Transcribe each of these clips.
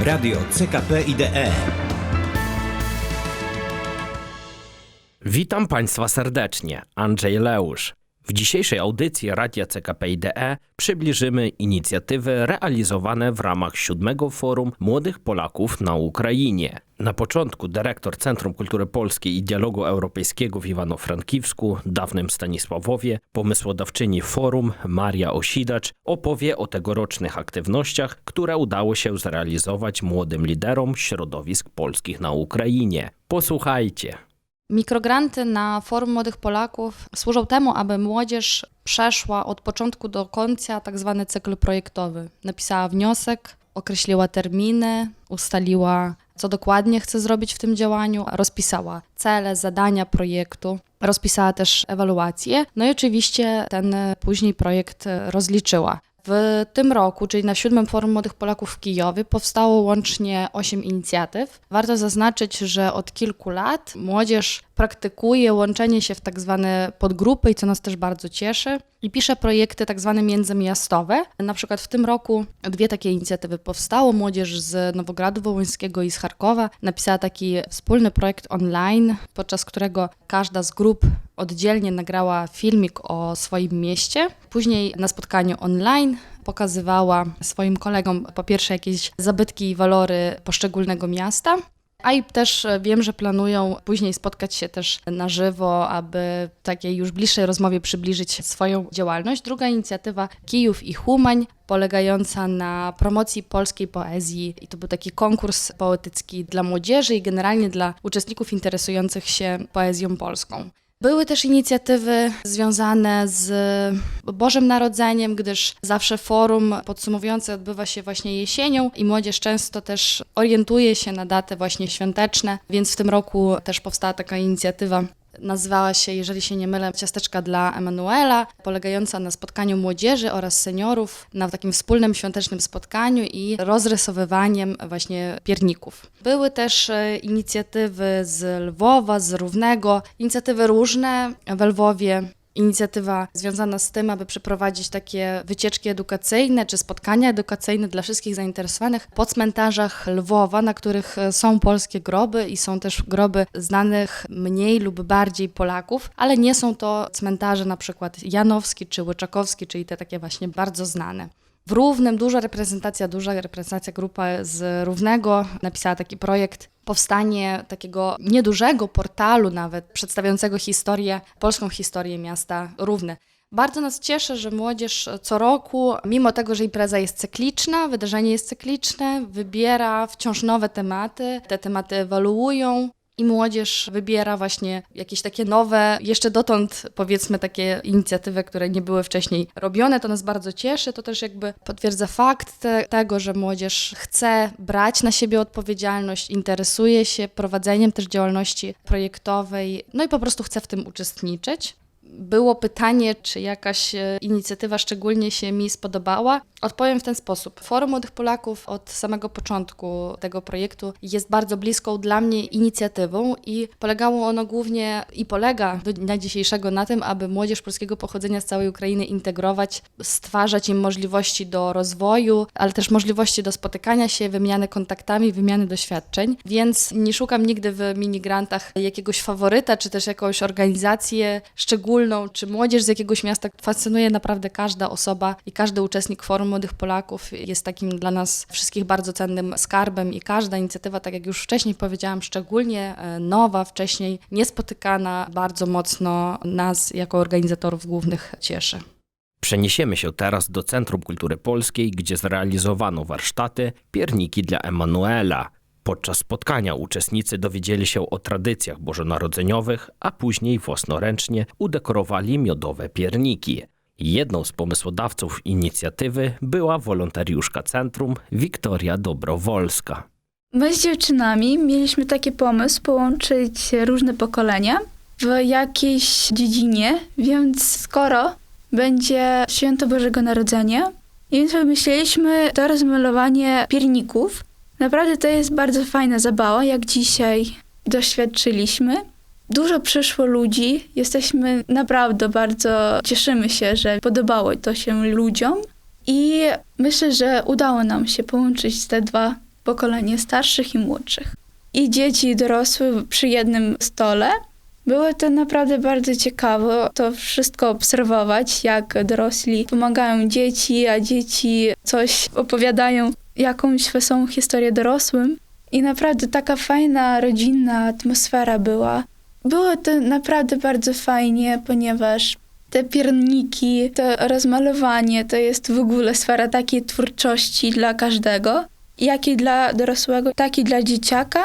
Radio CKP IDE. Witam Państwa serdecznie, Andrzej Leusz. W dzisiejszej audycji Radia CKP IDE przybliżymy inicjatywy realizowane w ramach siódmego Forum Młodych Polaków na Ukrainie. Na początku dyrektor Centrum Kultury Polskiej i Dialogu Europejskiego w Iwano-Frankiwsku, dawnym Stanisławowie, pomysłodawczyni forum Maria Osidacz opowie o tegorocznych aktywnościach, które udało się zrealizować młodym liderom środowisk polskich na Ukrainie. Posłuchajcie. Mikrogranty na Forum Młodych Polaków służą temu, aby młodzież przeszła od początku do końca tak zwany cykl projektowy. Napisała wniosek, określiła terminy, ustaliła, co dokładnie chce zrobić w tym działaniu, rozpisała cele, zadania projektu, rozpisała też ewaluację, no i oczywiście ten później projekt rozliczyła. W tym roku, czyli na siódmym Forum Młodych Polaków w Kijowie, powstało łącznie 8 inicjatyw. Warto zaznaczyć, że od kilku lat młodzież praktykuje łączenie się w tak zwane podgrupy i co nas też bardzo cieszy i pisze projekty tak zwane międzymiastowe. Na przykład w tym roku dwie takie inicjatywy powstało. Młodzież z Nowogradu Wołyńskiego i z Charkowa napisała taki wspólny projekt online, podczas którego każda z grup oddzielnie nagrała filmik o swoim mieście. Później na spotkaniu online pokazywała swoim kolegom po pierwsze jakieś zabytki i walory poszczególnego miasta, a i też wiem, że planują później spotkać się też na żywo, aby takiej już bliższej rozmowie przybliżyć swoją działalność. Druga inicjatywa Kijów i Humań, polegająca na promocji polskiej poezji. I to był taki konkurs poetycki dla młodzieży i generalnie dla uczestników interesujących się poezją polską. Były też inicjatywy związane z Bożym Narodzeniem, gdyż zawsze forum podsumowujące odbywa się właśnie jesienią i młodzież często też orientuje się na daty właśnie świąteczne, więc w tym roku też powstała taka inicjatywa Nazywała się, jeżeli się nie mylę, Ciasteczka dla Emanuela, polegająca na spotkaniu młodzieży oraz seniorów na takim wspólnym świątecznym spotkaniu i rozrysowywaniem właśnie pierników. Były też e, inicjatywy z Lwowa, z Równego, inicjatywy różne w Lwowie inicjatywa związana z tym, aby przeprowadzić takie wycieczki edukacyjne czy spotkania edukacyjne dla wszystkich zainteresowanych po cmentarzach Lwowa, na których e, są polskie groby i są też groby znanych mniej lub bardziej Polaków, ale nie są to cmentarze na przykład Janowski czy Łyczakowski, czyli te takie właśnie bardzo znane. W Równym duża reprezentacja, duża reprezentacja, grupa z Równego napisała taki projekt powstanie takiego niedużego portalu nawet przedstawiającego historię, polską historię miasta Równe. Bardzo nas cieszy, że młodzież co roku, mimo tego, że impreza jest cykliczna, wydarzenie jest cykliczne, wybiera wciąż nowe tematy. Te tematy ewoluują, i młodzież wybiera właśnie jakieś takie nowe, jeszcze dotąd powiedzmy takie inicjatywy, które nie były wcześniej robione. To nas bardzo cieszy. To też jakby potwierdza fakt te, tego, że młodzież chce brać na siebie odpowiedzialność, interesuje się prowadzeniem też działalności projektowej, no i po prostu chce w tym uczestniczyć było pytanie, czy jakaś e, inicjatywa szczególnie się mi spodobała. Odpowiem w ten sposób. Forum Młodych Polaków od samego początku tego projektu jest bardzo bliską dla mnie inicjatywą i polegało ono głównie i polega do dnia dzisiejszego na tym, aby młodzież polskiego pochodzenia z całej Ukrainy integrować, stwarzać im możliwości do rozwoju, ale też możliwości do spotykania się, wymiany kontaktami, wymiany doświadczeń. Więc nie szukam nigdy w minigrantach jakiegoś faworyta, czy też jakąś organizację szczególną, czy młodzież z jakiegoś miasta. Fascynuje naprawdę każda osoba i każdy uczestnik Forum Młodych Polaków jest takim dla nas wszystkich bardzo cennym skarbem i każda inicjatywa, tak jak już wcześniej powiedziałam, szczególnie e, nowa, wcześniej niespotykana, bardzo mocno nas jako organizatorów głównych cieszy. Przeniesiemy się teraz do Centrum Kultury Polskiej, gdzie zrealizowano warsztaty Pierniki dla Emanuela, Podczas spotkania uczestnicy dowiedzieli się o tradycjach bożonarodzeniowych, a później własnoręcznie udekorowali miodowe pierniki. Jedną z pomysłodawców inicjatywy była wolontariuszka centrum Wiktoria Dobrowolska. My z dziewczynami mieliśmy taki pomysł połączyć różne pokolenia w jakiejś dziedzinie, więc skoro będzie święto Bożego Narodzenia, więc wymyśliliśmy to rozmalowanie pierników Naprawdę to jest bardzo fajna zabawa, jak dzisiaj doświadczyliśmy. Dużo przyszło ludzi, jesteśmy naprawdę bardzo, cieszymy się, że podobało to się ludziom i myślę, że udało nam się połączyć te dwa pokolenie starszych i młodszych. I dzieci i dorosłe przy jednym stole. Było to naprawdę bardzo ciekawe, to wszystko obserwować, jak dorośli pomagają dzieci, a dzieci coś opowiadają, jakąś wesołą historię dorosłym. I naprawdę taka fajna, rodzinna atmosfera była. Było to naprawdę bardzo fajnie, ponieważ te pierniki, to rozmalowanie to jest w ogóle sfera takiej twórczości dla każdego, jak i dla dorosłego, tak i dla dzieciaka.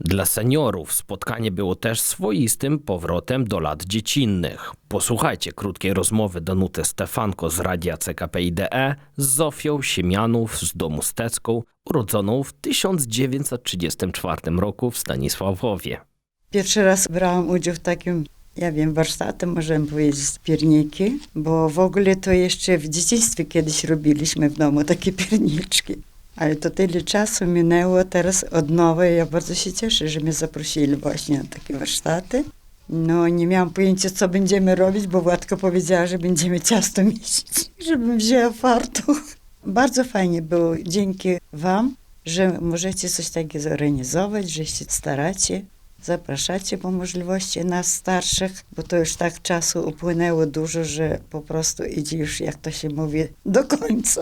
Dla seniorów spotkanie było też swoistym powrotem do lat dziecinnych. Posłuchajcie krótkiej rozmowy Danuty Stefanko z radia CKP IDE z Zofią Siemianów z domu Stecką, urodzoną w 1934 roku w Stanisławowie. Pierwszy raz brałam udział w takim, ja wiem, warsztacie, możemy powiedzieć, pierniki, bo w ogóle to jeszcze w dzieciństwie kiedyś robiliśmy w domu takie pierniczki. Ale to tyle czasu minęło, teraz od nowa ja bardzo się cieszę, że mnie zaprosili właśnie na takie warsztaty. No, nie miałam pojęcia, co będziemy robić, bo Władka powiedziała, że będziemy ciasto mieścić, żebym wzięła fartuch. Bardzo fajnie było, dzięki Wam, że możecie coś takiego zorganizować, że się staracie, zapraszacie po możliwości nas starszych, bo to już tak czasu upłynęło dużo, że po prostu idzie już, jak to się mówi, do końca.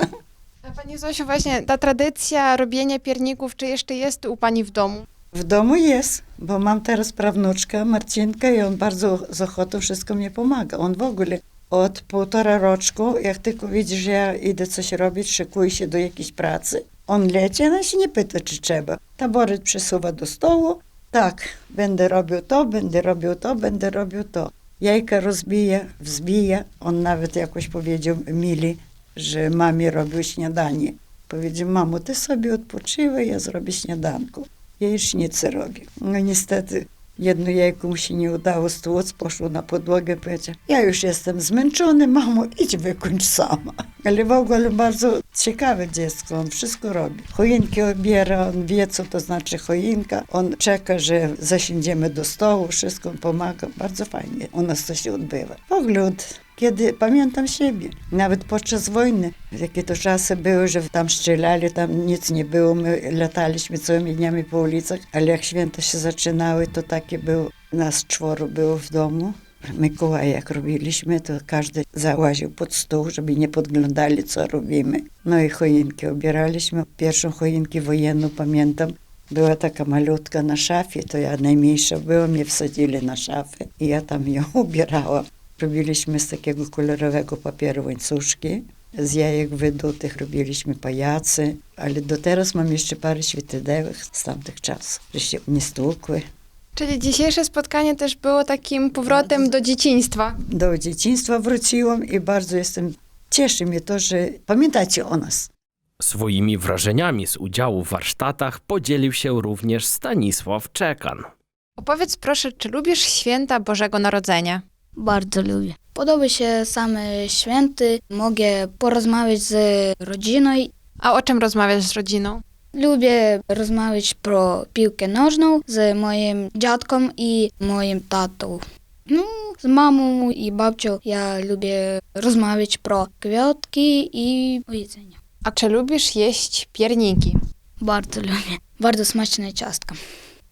A Pani Zosiu, właśnie ta tradycja robienia pierników, czy jeszcze jest u Pani w domu? W domu jest, bo mam teraz prawnuczka Marcinka i on bardzo z ochotą wszystko mi pomaga. On w ogóle od półtora roczku, jak tylko widzi, że ja idę coś robić, szykuję się do jakiejś pracy, on leci, a się nie pyta, czy trzeba. Taboret przesuwa do stołu, tak, będę robił to, będę robił to, będę robił to. Jajka rozbija, wzbija. On nawet jakoś powiedział Mili, że mamie robił śniadanie. Powiedział, mamo, ty sobie odpoczywaj, ja zrobię śniadanko. Jajecznicę robię. No niestety jedno jajko mu się nie udało stłuc, poszło na podłogę, powiedział, ja już jestem zmęczony, mamo, idź wykończ sama. Ale w ogóle bardzo ciekawe dziecko, on wszystko robi. Choinki obiera, on wie, co to znaczy choinka, on czeka, że zasiądziemy do stołu, wszystko pomaga, bardzo fajnie u nas to się odbywa. Od kiedy pamiętam siebie, nawet podczas wojny, jakie to czasy były, że tam strzelali, tam nic nie było, my lataliśmy całymi dniami po ulicach, ale jak święta się zaczynały, to takie było, nas czworo było w domu. Mikołaj, jak robiliśmy, to każdy załaził pod stół, żeby nie podglądali, co robimy. No i choinki obieraliśmy. Pierwszą choinkę wojenną pamiętam, była taka malutka na szafie, to ja najmniejsza była, mnie wsadzili na szafę i ja tam ją ubierałam. Robiliśmy z takiego kolorowego papieru łańcuszki, z jajek wydutych robiliśmy pajacy, ale do teraz mam jeszcze parę świetydełek z tamtych czasów, że się nie stłukły. Czyli dzisiejsze spotkanie też było takim powrotem do dzieciństwa. Do dzieciństwa wróciłam i bardzo jestem, cieszy mnie to, że pamiętacie o nas. Swoimi wrażeniami z udziału w warsztatach podzielił się również Stanisław Czekan. Opowiedz proszę, czy lubisz święta Bożego Narodzenia? Bardzo lubię. Podoba się same święty, mogę porozmawiać z rodziną. A o czym rozmawiasz z rodziną? Lubię rozmawiać pro piłkę nożną z moim dziadkiem i moim tatą. No, z mamą i babcią ja lubię rozmawiać pro kwiatki i jedzenie. A czy lubisz jeść pierniki? Bardzo lubię. Bardzo smaczne ciastka.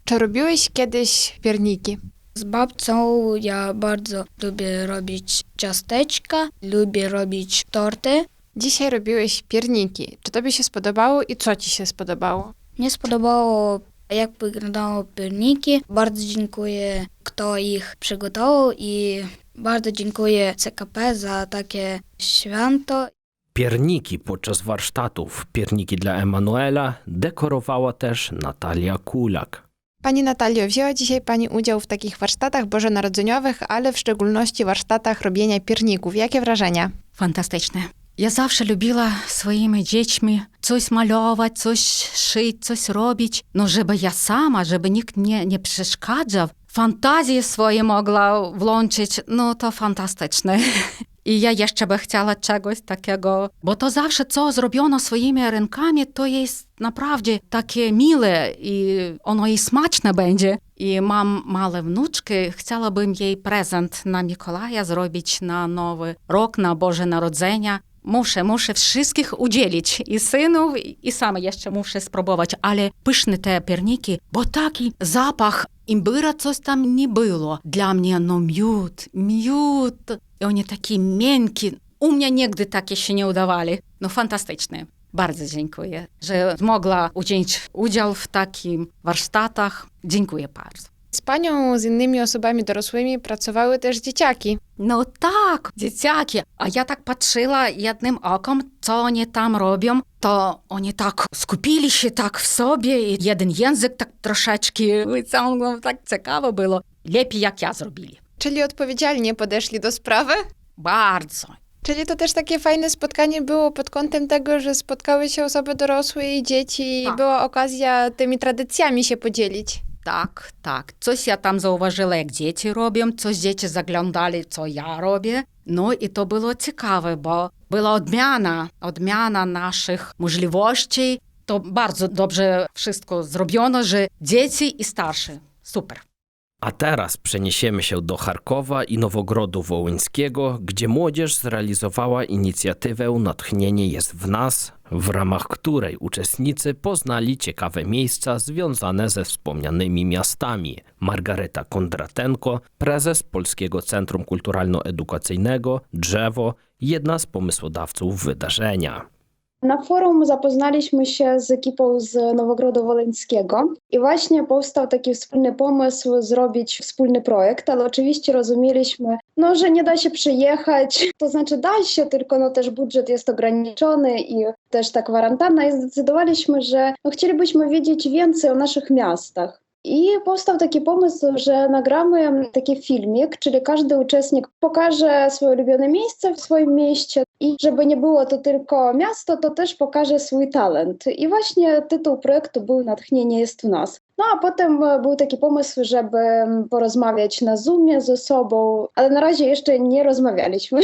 Czy robiłeś kiedyś pierniki? Z babcią ja bardzo lubię robić ciasteczka, lubię robić torty. Dzisiaj robiłeś pierniki. Czy tobie się spodobało i co ci się spodobało? Mnie spodobało, jak wyglądały pierniki. Bardzo dziękuję, kto ich przygotował i bardzo dziękuję CKP za takie święto. Pierniki podczas warsztatów, pierniki dla Emanuela, dekorowała też Natalia Kulak. Pani Natalio, wzięła dzisiaj Pani udział w takich warsztatach bożonarodzeniowych, ale w szczególności warsztatach robienia pierników. Jakie wrażenia? Fantastyczne. Ja zawsze lubiła swoimi dziećmi coś malować, coś szyć, coś robić. No, żeby ja sama, żeby nikt nie, nie przeszkadzał, fantazję swoje mogła włączyć, no to fantastyczne. I ja jeszcze by chciała czegoś takiego, bo to zawsze, co zrobiono swoimi rękami, to jest naprawdę takie miłe i ono i smaczne będzie. I mam małe wnuczki, chciałabym jej prezent na Mikołaja zrobić na Nowy Rok, na Boże Narodzenia. Muszę, muszę wszystkich udzielić. I synów, i sama jeszcze muszę spróbować. Ale pyszne te pierniki, bo taki zapach imbyra coś tam nie było. Dla mnie no miód, miód. I oni takie miękkie. U mnie nigdy takie się nie udawali. No fantastyczne. Bardzo dziękuję, że mogła wziąć udział w takim warsztatach. Dziękuję bardzo. Z panią, z innymi osobami dorosłymi pracowały też dzieciaki. No tak, dzieciaki. A ja tak patrzyła jednym okiem, co oni tam robią, to oni tak skupili się tak w sobie i jeden język tak troszeczkę wyciągnął, tak ciekawe było. Lepiej jak ja zrobili. Czyli odpowiedzialnie podeszli do sprawy? Bardzo. Czyli to też takie fajne spotkanie było pod kątem tego, że spotkały się osoby dorosłe i dzieci i Tak. była okazja tymi tradycjami się podzielić. Tak, tak. Coś ja tam zauważyła, jak dzieci robią, coś dzieci zaglądali, co ja robię. No i to było ciekawe, bo była odmiana, odmiana naszych możliwości. To bardzo dobrze wszystko zrobiono, że dzieci i starsi. Super. A teraz przeniesiemy się do Charkowa i Nowogrodu Wołyńskiego, gdzie młodzież zrealizowała inicjatywę Natchnienie jest w nas, w ramach której uczestnicy poznali ciekawe miejsca związane ze wspomnianymi miastami. Margareta Kondratenko, prezes Polskiego Centrum Kulturalno-Edukacyjnego Drzewo, jedna z pomysłodawców wydarzenia. Na forum zapoznaliśmy się z ekipą z Nowogrodu Woleńskiego i właśnie powstał taki wspólny pomysł zrobić wspólny projekt, ale oczywiście rozumieliśmy, no, że nie da się przyjechać, to znaczy da się, tylko no, też budżet jest ograniczony i też ta kwarantanna i zdecydowaliśmy, że no, chcielibyśmy wiedzieć więcej o naszych miastach. I powstał taki pomysł, że nagramy taki filmik, czyli każdy uczestnik pokaże swoje ulubione miejsce w swoim mieście i żeby nie było to tylko miasto, to też pokaże swój talent. I właśnie tytuł projektu był Natchnienie jest u nas. No a potem był taki pomysł, żeby porozmawiać na Zoomie ze sobą, ale na razie jeszcze nie rozmawialiśmy.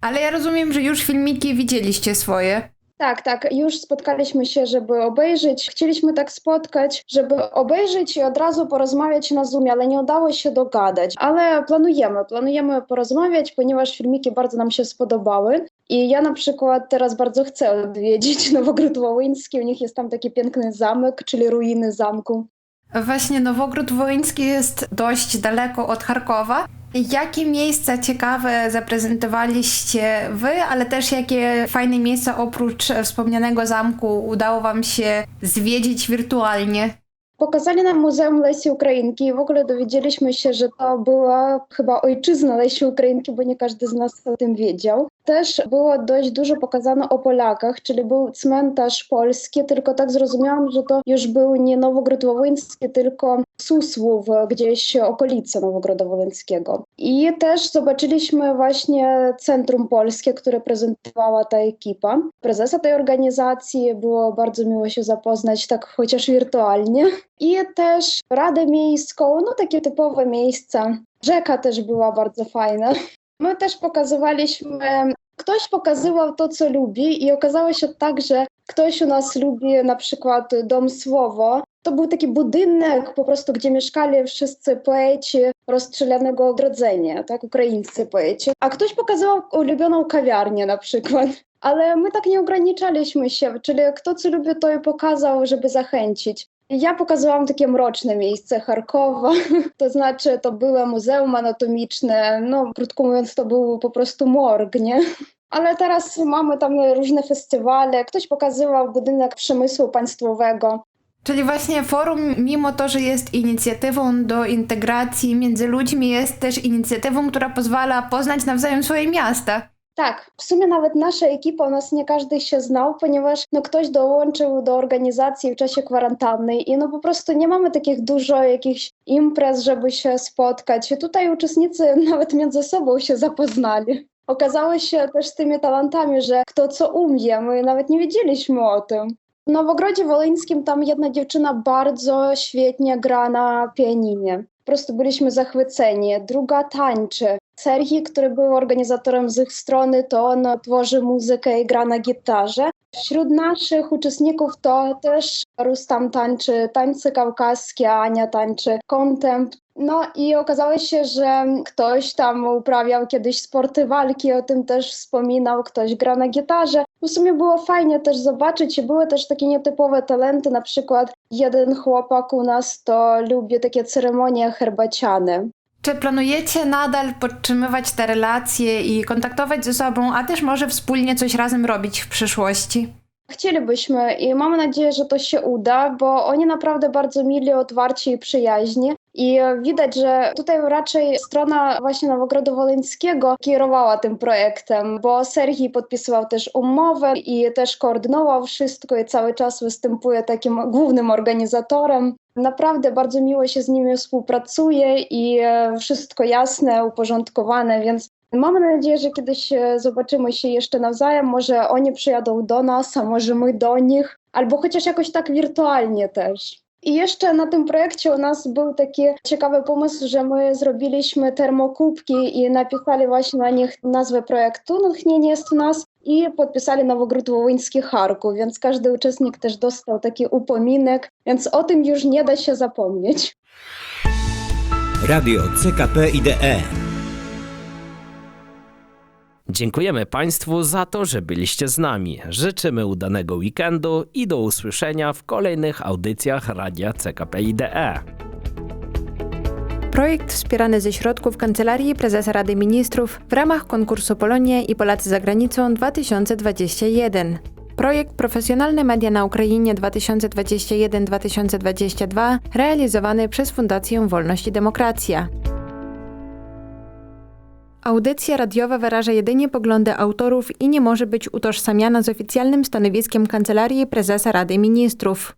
Ale ja rozumiem, że już filmiki widzieliście swoje. Tak, tak, już spotkaliśmy się, żeby obejrzeć. Chcieliśmy tak spotkać, żeby obejrzeć i od razu porozmawiać na Zoomie, ale nie udało się dogadać. Ale planujemy, planujemy porozmawiać, ponieważ filmiki bardzo nam się spodobały. I ja na przykład teraz bardzo chcę odwiedzić Nowogród Wołyński. U nich jest tam taki piękny zamek, czyli ruiny zamku. Właśnie Nowogród Wołyński jest dość daleko od Charkowa. Jakie miejsca ciekawe zaprezentowaliście wy, ale też jakie fajne miejsca oprócz wspomnianego zamku udało wam się zwiedzić wirtualnie? Pokazali nam Muzeum Lesi Ukrainki i w ogóle dowiedzieliśmy się, że to była chyba ojczyzna Lesi Ukrainki, bo nie każdy z nas o tym wiedział. Też było dość dużo pokazane o Polakach, czyli był cmentarz polski, tylko tak zrozumiałam, że to już był nie Nowogród Wołyński, tylko Susłów, gdzieś okolice Nowogrodu Wołyńskiego. I też zobaczyliśmy właśnie Centrum Polskie, które prezentowała ta ekipa. Prezesa tej organizacji było bardzo miło się zapoznać, tak chociaż wirtualnie. I też Radę Miejską, no takie typowe miejsca. Rzeka też była bardzo fajna. My też pokazywaliśmy, ktoś pokazywał to, co lubi i okazało się tak, że ktoś u nas lubi na przykład Dom Słowo. To był taki budynek po prostu, gdzie mieszkali wszyscy poeci rozstrzelanego odrodzenia, tak, ukraińscy poeci. A ktoś pokazywał ulubioną kawiarnię na przykład. Ale my tak nie ograniczaliśmy się, czyli kto co lubi, to i pokazał, żeby zachęcić. Ja pokazałam takie mroczne miejsce Charkowa, to znaczy to było muzeum anatomiczne, no krótko mówiąc to był po prostu morg, nie? Ale teraz mamy tam różne festiwale, ktoś pokazywał budynek przemysłu państwowego. Czyli właśnie forum, mimo to, że jest inicjatywą do integracji między ludźmi, jest też inicjatywą, która pozwala poznać nawzajem swoje miasta. Tak, w sumie nawet nasza ekipa, u nas nie każdy się znał, ponieważ no, ktoś dołączył do organizacji w czasie kwarantanny i no po prostu nie mamy takich dużo jakichś imprez, żeby się spotkać. Tutaj uczestnicy nawet między sobą się zapoznali. Okazało się też z tymi talentami, że kto co umie, my nawet nie wiedzieliśmy o tym. W Nowogrodzie Wolyńskim tam jedna dziewczyna bardzo świetnie gra na pianinie. Po prostu byliśmy zachwyceni. Druga tańczy. Serhii, który był organizatorem z ich strony, to on tworzy muzykę i gra na gitarze. Wśród naszych uczestników to też Rustam tańczy tańce kaukaskie, Ania tańczy kontempt. No i okazało się, że ktoś tam uprawiał kiedyś sporty walki, o tym też wspominał, ktoś gra na gitarze. W sumie było fajnie też zobaczyć były też takie nietypowe talenty, na przykład jeden chłopak u nas to lubi takie ceremonie herbaciane. Czy planujecie nadal podtrzymywać te relacje i kontaktować ze sobą, a też może wspólnie coś razem robić w przyszłości? Chcielibyśmy i mamy nadzieję, że to się uda, bo oni naprawdę bardzo mili, otwarci i przyjaźni. I widać, że tutaj raczej strona właśnie Nowogrodu Wolyńskiego kierowała tym projektem, bo Serhii podpisywał też umowę i też koordynował wszystko i cały czas występuje takim głównym organizatorem. Naprawdę bardzo miło się z nimi współpracuje i e, wszystko jasne, uporządkowane, więc Mamy nadzieję, że kiedyś e, zobaczymy się jeszcze nawzajem. Może oni przyjadą do nas, a może my do nich, albo chociaż jakoś tak wirtualnie też. I jeszcze na tym projekcie u nas był taki ciekawy pomysł, że my zrobiliśmy termokubki i napisali właśnie na nich nazwę projektu Natchnienie jest w nas i podpisali Nowogród Wołyński Charków, więc każdy uczestnik też dostał taki upominek, więc o tym już nie da się zapomnieć. Radio CKP IDE. Dziękujemy Państwu za to, że byliście z nami. Życzymy udanego weekendu i do usłyszenia w kolejnych audycjach Radia CKP IDE. Projekt wspierany ze środków Kancelarii Prezesa Rady Ministrów w ramach konkursu Polonia i Polacy za granicą 2021. Projekt Profesjonalne Media na Ukrainie 2021-2022 realizowany przez Fundację Wolność i Demokracja. Audycja radiowa wyraża jedynie poglądy autorów i nie może być utożsamiana z oficjalnym stanowiskiem Kancelarii Prezesa Rady Ministrów.